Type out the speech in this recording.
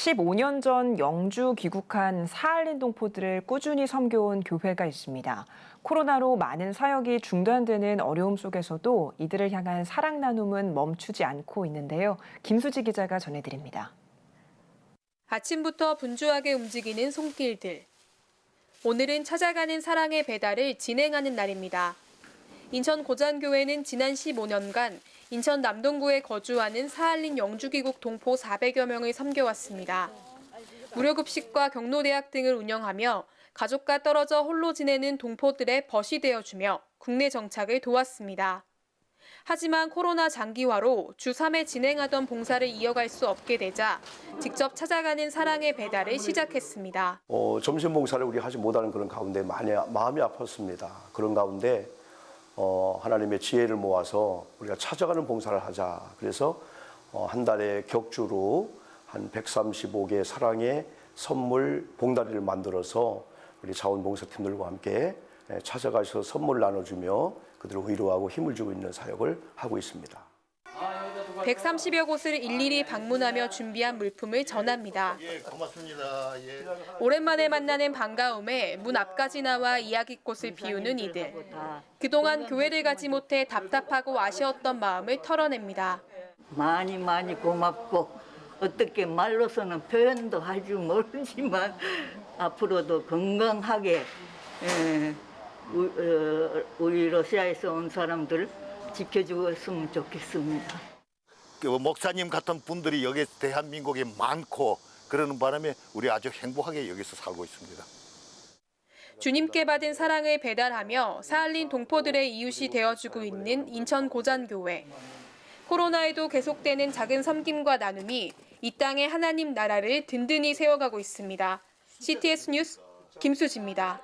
15년 전 영주 귀국한 사할린 동포들을 꾸준히 섬겨온 교회가 있습니다. 코로나로 많은 사역이 중단되는 어려움 속에서도 이들을 향한 사랑 나눔은 멈추지 않고 있는데요. 김수지 기자가 전해드립니다. 아침부터 분주하게 움직이는 손길들. 오늘은 찾아가는 사랑의 배달을 진행하는 날입니다. 인천 고잔교회는 지난 15년간 인천 남동구에 거주하는 사할린 영주귀국 동포 400여 명을 섬겨왔습니다. 무료급식과 경로대학 등을 운영하며 가족과 떨어져 홀로 지내는 동포들의 벗이 되어주며 국내 정착을 도왔습니다. 하지만 코로나 장기화로 주 3회 진행하던 봉사를 이어갈 수 없게 되자 직접 찾아가는 사랑의 배달을 시작했습니다. 어, 점심 봉사를 우리 하지 못하는 그런 가운데 많이 마음이 아팠습니다. 그런 가운데 어, 하나님의 지혜를 모아서 우리가 찾아가는 봉사를 하자. 그래서 어, 한 달에 격주로 한 135개 사랑의 선물 봉다리를 만들어서 우리 자원봉사팀들과 함께 예, 찾아가서 선물을 나눠주며 그들을 위로하고 힘을 주고 있는 사역을 하고 있습니다. 130여 곳을 일일이 방문하며 준비한 물품을 전합니다. 예, 고맙습니다. 예. 오랜만에 만나는 반가움에 문 앞까지 나와 이야기꽃을 피우는 이들. 그동안 교회를 가지 못해 답답하고 아쉬웠던 마음을 털어냅니다. 많이 많이 고맙고 어떻게 말로서는 표현도 할 줄 모르지만 앞으로도 건강하게 에, 우- 어, 우리 러시아에서 온 사람들 지켜주었으면 좋겠습니다. 그 목사님 같은 분들이 여기 대한민국에 많고 그러는 바람에 우리 아주 행복하게 여기서 살고 있습니다. 주님께 받은 사랑을 배달하며 사할린 동포들의 이웃이 되어주고 있는 인천 고잔교회. 코로나에도 계속되는 작은 섬김과 나눔이 이 땅의 하나님 나라를 든든히 세워가고 있습니다. CTS 뉴스 김수지입니다.